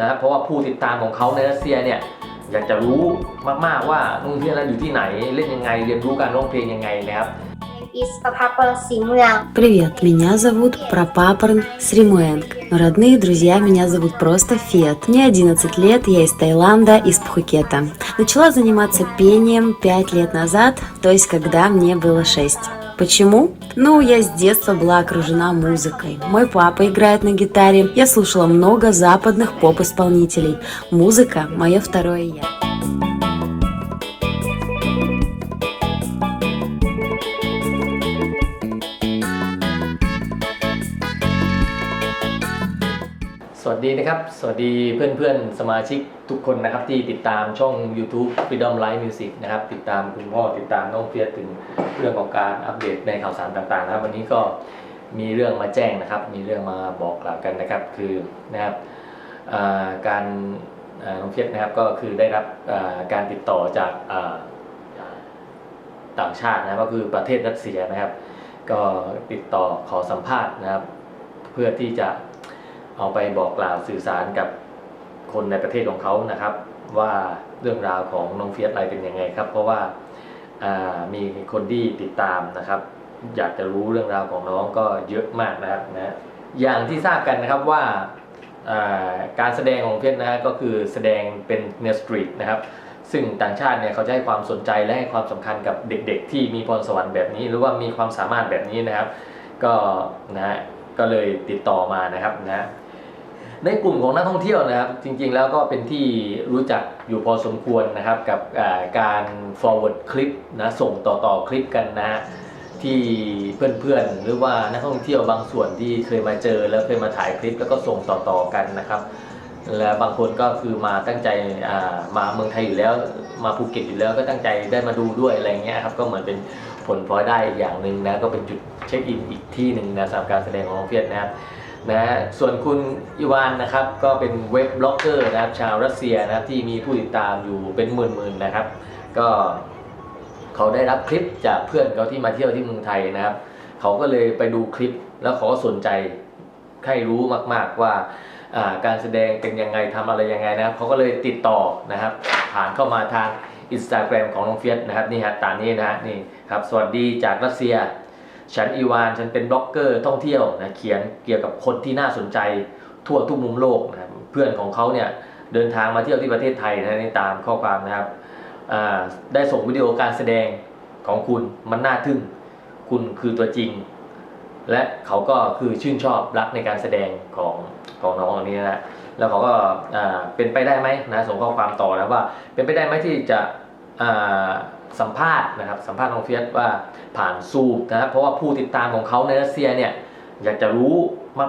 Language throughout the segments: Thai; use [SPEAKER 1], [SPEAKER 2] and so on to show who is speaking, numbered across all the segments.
[SPEAKER 1] นะครับเพราะว่าผู้ติดตามของเขาในรัสเซียเนี่ยอยากจะรู้มากๆว่านุ่งเทียนนั้นอยู่ที่ไหนเล่นยังไง เรียนรู้การร้องเพลงยังไงนะครับ
[SPEAKER 2] из Папа Симуя.
[SPEAKER 3] Привет, меня зовут Прапапорн Сримуэнг, но родные друзья меня зовут просто Фет. Мне 11 лет, я из Таиланда, из Пхукета. Начала заниматься пением 5 лет назад, то есть когда мне было 6. Почему? Ну, я с детства была окружена музыкой. Мой папа играет на гитаре. Я слушала много западных поп-исполнителей. Музыка – мое второе я.
[SPEAKER 1] ดีนะครับ สวัสดีเพื่อนๆ สมาชิกทุกคนนะครับ ที่ติดตามช่อง YouTube Freedom Live Music นะครับ ติดตามคุณพ่อติดตามน้องเฟียสถึงเรื่องของการอัปเดตในข่าวสารต่างๆนะครับ วันนี้ก็มีเรื่องมาแจ้งนะครับ มีเรื่องมาบอกกล่าวกันนะครับ คือนะครับการน้องเฟียสนะครับก็คือได้รับการติดต่อจากต่างชาตินะครับก็คือประเทศรัสเซียนะครับ ก็ติดต่อขอสัมภาษณ์นะครับ เพื่อที่จะ เอาไปบอกกล่าวสื่อสารกับคนในประเทศของเขานะครับ ว่าเรื่องราวของน้องเฟียสอะไรเป็นยังไงครับ เพราะว่าามีคนที่ติดตามนะครับ อยากจะรู้เรื่องราวของน้องก็เยอะมากนะครับนะอย่างที่ทราบกันนะครับว่าาการแสดงของเฟียสนะฮะก็คือแสดงเป็นเนสตรีทนะครับซึ่งต่างชาติเนี่ยเขาจะให้ความสนใจและให้ความสำคัญกับเด็กๆ ที่มีพรสวรรค์แบบนี้ หรือว่ามีความสามารถแบบนี้นะครับ ก็นะฮะก็เลยติดต่อมานะครับนะ ในกลุ่มของนักท่องเที่ยวนะครับ จริงๆแล้วก็เป็นที่รู้จักอยู่พอสมควรนะครับ กับการ forward คลิปนะส่งต่อๆคลิปกันนะฮะที่เพื่อนๆ หรือว่านักท่องเที่ยวบางส่วนที่เคยมาเจอแล้วเคยมาถ่ายคลิปแล้วก็ส่งต่อๆกันนะครับ และบางคนก็คือมาตั้งใจมาเมืองไทยอยู่แล้วมาภูเก็ตอยู่แล้วก็ตั้งใจได้มาดูด้วยอะไรเงี้ยครับก็เหมือนเป็นผลพลอยได้อีกอย่างหนึ่งนะก็เป็นจุดเช็คอินอีกที่หนึ่งนะสำหรับการแสดงของน้องเฟียสนะครับ นะฮะส่วนคุณอีวานนะครับก็เป็นเว็บบล็อกเกอร์นะครับชาวรัสเซียนะครับที่มีผู้ติดตามอยู่เป็นหมื่นๆนะครับ ก็เขาได้รับคลิปจากเพื่อนเขาที่มาเที่ยวที่เมืองไทยนะครับ เขาก็เลยไปดูคลิปแล้วเขาก็สนใจใครรู้มากๆว่าการแสดงเป็นยังไงทำอะไรยังไงนะครับเขาก็เลยติดต่อนะครับ ผ่านเข้ามาทาง Instagram ของน้องเฟียสนะครับนี่ฮะตามนี้นะฮะนี่ครับสวัสดีจากรัสเซีย ฉันอีวานฉันเป็นบล็อกเกอร์ท่องเที่ยวนะเขียนเกี่ยวกับคนที่น่าสนใจทั่วทุกมุมโลกนะครับเพื่อนของเขาเนี่ยเดินทางมาเที่ยวที่ประเทศไทยนะนี่ตามข้อความนะครับได้ส่งวิดีโอการแสดงของคุณมันน่าทึ่ง คุณคือตัวจริง และเขาก็คือชื่นชอบรักในการแสดงของของน้องอันนี้นะแล้วเขาก็เป็นไปได้ไหมนะส่งข้อความต่อนะว่า เป็นไปได้ไหมที่จะ สัมภาษณ์นะครับสัมภาษณ์น้องเฟียสว่าผ่านซูมนะครับเพราะว่าผู้ติดตามของเขาในรัสเซียเนี่ยอยากจะรู้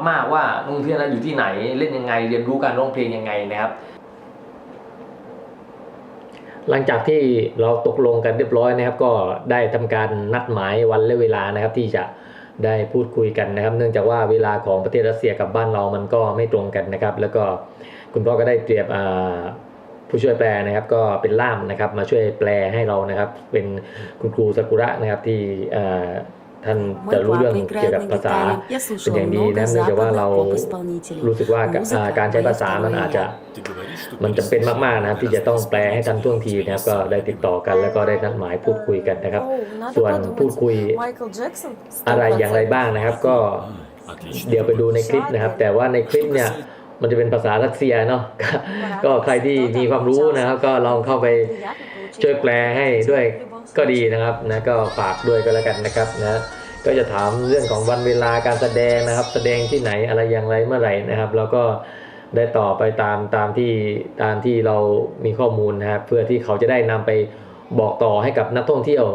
[SPEAKER 1] มากๆว่านุ่งเฟียสนั้นอยู่ที่ไหนเล่นยังไง เรียนรู้การร้องเพลงยังไงนะครับ หลังจากที่เราตกลงกันเรียบร้อยนะครับ ก็ได้ทำการนัดหมายวันและเวลานะครับ ที่จะได้พูดคุยกันนะครับ เนื่องจากว่าเวลาของประเทศรัสเซียกับบ้านเรามันก็ไม่ตรงกันนะครับ แล้วก็คุณพ่อก็ได้เตรียม ผู้ช่วยแปลนะครับก็เป็นล่ามนะครับมาช่วยแปลให้เรานะครับ เป็นคุณครูซากุระนะครับที่ท่านจะรู้เรื่องเกี่ยวกับภาษาเป็นอย่างดีนะเนื่องจากว่าเรารู้สึกว่าการใช้ภาษามันอาจจะมันจำเป็นมากๆนะครับที่จะต้องแปลให้ทันท่วงทีนะครับก็ได้ติดต่อกันแล้วก็ได้นัดหมายพูดคุยกันนะครับ ส่วนพูดคุยอะไรอย่างไรบ้างนะครับ ก็เดี๋ยวไปดูในคลิปนะครับ แต่ว่าในคลิปเนี่ย มันจะเป็นภาษารัสเซียเนาะก็ก็ใครที่มีความรู้นะครับ ก็ลองเข้าไปช่วยแปลให้ด้วยก็ดีนะครับนะก็ฝากด้วยก็แล้วกันนะครับนะก็จะถามเรื่องของวันเวลาการแสดงนะครับ แสดงที่ไหนอะไรอย่างไรเมื่อไหร่นะครับ แล้วก็ได้ต่อไปตามตามที่ตามที่เรามีข้อมูลนะครับ เพื่อที่เขาจะได้นำไปบอกต่อให้กับนักท่องเที่ยว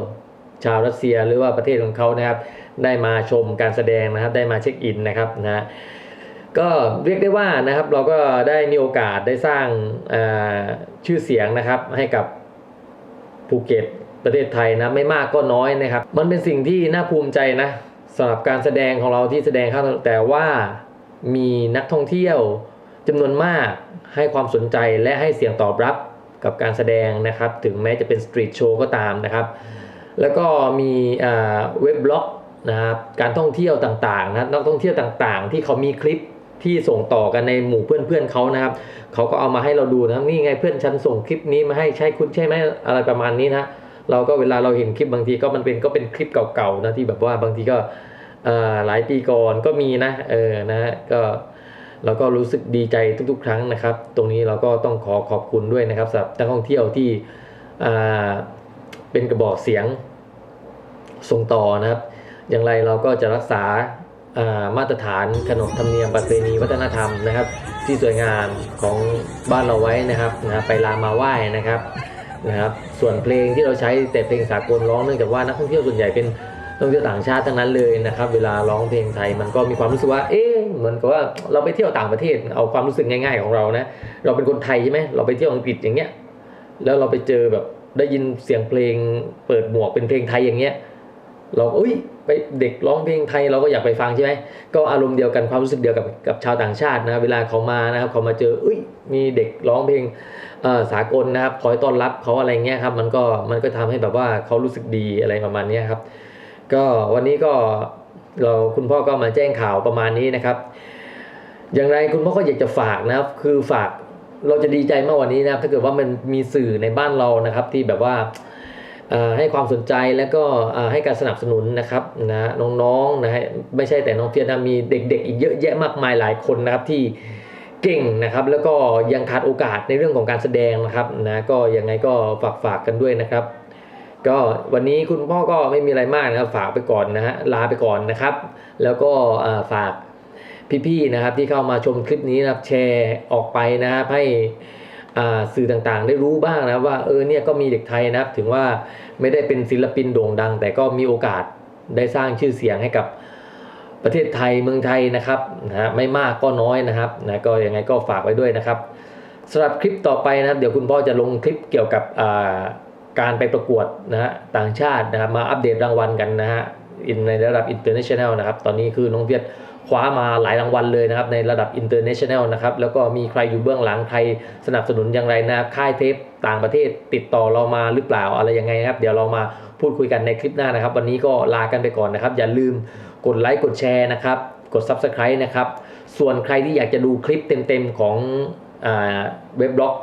[SPEAKER 1] ชาวรัสเซียหรือว่าประเทศของเขานะครับ ได้มาชมการแสดงนะครับ ได้มาเช็คอินนะครับนะ ก็เรียกได้ว่านะครับเราก็ได้มีโอกาสได้สร้างชื่อเสียงนะครับให้กับภูเก็ตประเทศไทยนะไม่มากก็น้อยนะครับ มันเป็นสิ่งที่น่าภูมิใจนะสำหรับการแสดงของเราที่แสดงข้างแต่ว่ามีนักท่องเที่ยวจำนวนมากให้ความสนใจและให้เสียงตอบรับกับการแสดงนะครับ ถึงแม้จะเป็นสตรีทโชว์ก็ตามนะครับ แล้วก็มีเว็บบล็อกนะครับการท่องเที่ยวต่างๆนะนักท่องเที่ยวต่างๆ ที่เขามีคลิป ที่ส่งต่อกันในหมู่เพื่อนๆเขานะครับเขาก็เอามาให้เราดูนะนี่ไงเพื่อนฉันส่งคลิปนี้มาให้ใช่คุณใช่ไหมอะไรประมาณนี้นะเราก็เวลาเราเห็นคลิปบางทีก็มันเป็นก็เป็นคลิปเก่าๆนะที่แบบว่าบางทีก็หลายปีก่อนก็มีนะเออนะก็เราก็รู้สึกดีใจทุกๆ ครั้งนะครับ ตรงนี้เราก็ต้องขอขอบคุณด้วยนะครับสำหรับนักท่องเที่ยวที่เป็นกระบอกเสียงส่งต่อนะครับ อย่างไรเราก็จะรักษา มาตรฐานขนบธรรมเนียมประเพณีวัฒนธรรมนะครับ ที่สวยงามของบ้านเราไว้นะครับนะไปลามาไหว้นะครับนะครับส่วนเพลงที่เราใช้แต่เพลงสากลร้องเนื่องจากว่านักท่องเที่ยวส่วนใหญ่เป็นนักท่องเที่ยวต่างชาติทั้งนั้นเลยนะครับ เวลาร้องเพลงไทยมันก็มีความรู้สึกว่า เอ๊ะเหมือนกับว่าเราไปเที่ยวต่างประเทศเอาความรู้สึกง่าย ๆของเรานะเราเป็นคนไทยใช่ไหมเราไปเที่ยวอังกฤษอย่างเงี้ยแล้วเราไปเจอแบบได้ยินเสียงเพลงเปิดหมวกเป็นเพลงไทยอย่างเงี้ย เราเอ้ย ไปเด็กร้องเพลงไทยเราก็อยากไปฟังใช่ไหมก็อารมณ์เดียวกันความรู้สึกเดียวกับกับชาวต่างชาตินะเวลาเขามานะครับเขามาเจอเอ้ยมีเด็กร้องเพลงอ่อสากลนะครับคอยต้อนรับเขาอะไรเงี้ยครับมันก็มันก็ทำให้แบบว่าเขารู้สึกดีอะไรประมาณนี้ครับก็วันนี้ก็เราคุณพ่อก็มาแจ้งข่าวประมาณนี้นะครับ อย่างไรคุณพ่อก็อยากจะฝากนะครับ คือฝากเราจะดีใจมากวันนี้นะครับ ถ้าเกิดว่ามันมีสื่อในบ้านเรานะครับ ที่แบบว่า ให้ความสนใจแล้วก็ให้การสนับสนุนนะครับนะน้องๆนะฮะไม่ใช่แต่น้องเฟียสนะมีเด็ก ๆ อีกเยอะแยะมากมายหลายคนนะครับที่เก่งนะครับ แล้วก็ยังขาดโอกาสในเรื่องของการแสดงนะครับนะก็ยังไงก็ฝากฝากๆกันด้วยนะครับ ก็วันนี้คุณพ่อก็ไม่มีอะไรมากนะครับฝากไปก่อนนะฮะลาไปก่อนนะครับ แล้วก็ฝากพี่ๆนะครับที่เข้ามาชมคลิปนี้นะครับแชร์ออกไปนะครับให้ สื่อต่างๆ ได้รู้บ้างนะว่าเออเนี่ยก็มีเด็กไทยนะครับ ถึงว่าไม่ได้เป็นศิลปินโด่งดัง แต่ก็มีโอกาสได้สร้างชื่อเสียงให้กับประเทศไทยเมืองไทยนะครับนะฮะไม่มากก็น้อยนะครับนะก็ยังไงก็ฝากไว้ด้วยนะครับสำหรับคลิปต่อไปนะครับ เดี๋ยวคุณพ่อจะลงคลิปเกี่ยวกับการไปประกวดนะฮะต่างชาตินะครับมาอัปเดตรางวัลกันนะฮะในระดับ international นะครับ ตอนนี้คือน้องเวียด คว้ามาหลายรางวัลเลยนะครับในระดับ international นะครับแล้วก็มีใครอยู่เบื้องหลังใครสนับสนุนอย่างไรนะครับค่ายเทปต่างประเทศติดต่อเรามาหรือเปล่าอะไรยังไงนะครับ เดี๋ยวเรามาพูดคุยกันในคลิปหน้านะครับ วันนี้ก็ลากันไปก่อนนะครับ อย่าลืมกดไลค์กดแชร์นะครับ กด subscribe นะครับ ส่วนใครที่อยากจะดูคลิปเต็มๆของอ่าเว็บบล็อก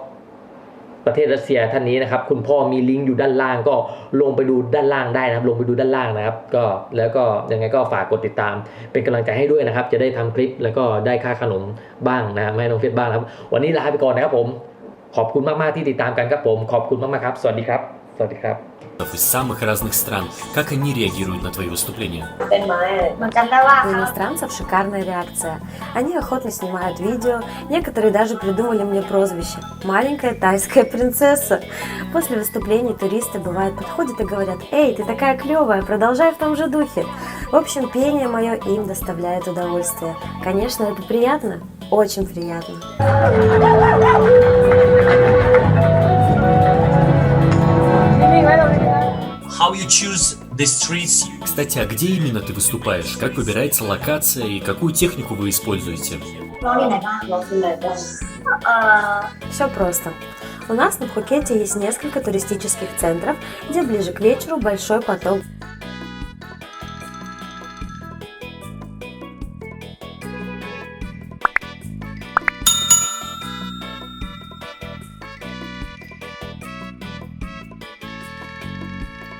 [SPEAKER 1] ประเทศรัสเซียท่านนี้นะครับ คุณพ่อมีลิงก์อยู่ด้านล่างก็ลงไปดูด้านล่างได้นะครับ ลงไปดูด้านล่างนะครับ ก็แล้วก็ยังไงก็ฝากกดติดตาม เป็นกำลังใจให้ด้วยนะครับ จะได้ทำคลิปแล้วก็ได้ค่าขนมบ้างนะไม่ให้น้องเฟซบ้างครับ วันนี้ลาไปก่อนนะครับผม ขอบคุณมากๆที่ติดตามกันครับผม ขอบคุณมากๆครับ สวัสดีครับ สวัสดีครับ
[SPEAKER 4] из самых разных стран. Как они реагируют на твои выступления?
[SPEAKER 3] У иностранцев шикарная реакция. Они охотно снимают видео, некоторые даже придумали мне прозвище «Маленькая тайская принцесса». После выступлений туристы, бывают подходят и говорят «Эй, ты такая клевая, продолжай в том же духе». В общем, пение мое им доставляет удовольствие. Конечно, это приятно, очень приятно.
[SPEAKER 4] choose the streets. Кстати, а где именно ты выступаешь? Как выбирается локация и какую технику вы используете?
[SPEAKER 2] Э,
[SPEAKER 3] Все просто. У нас на Пхукете есть несколько туристических центров, где ближе к вечеру большой поток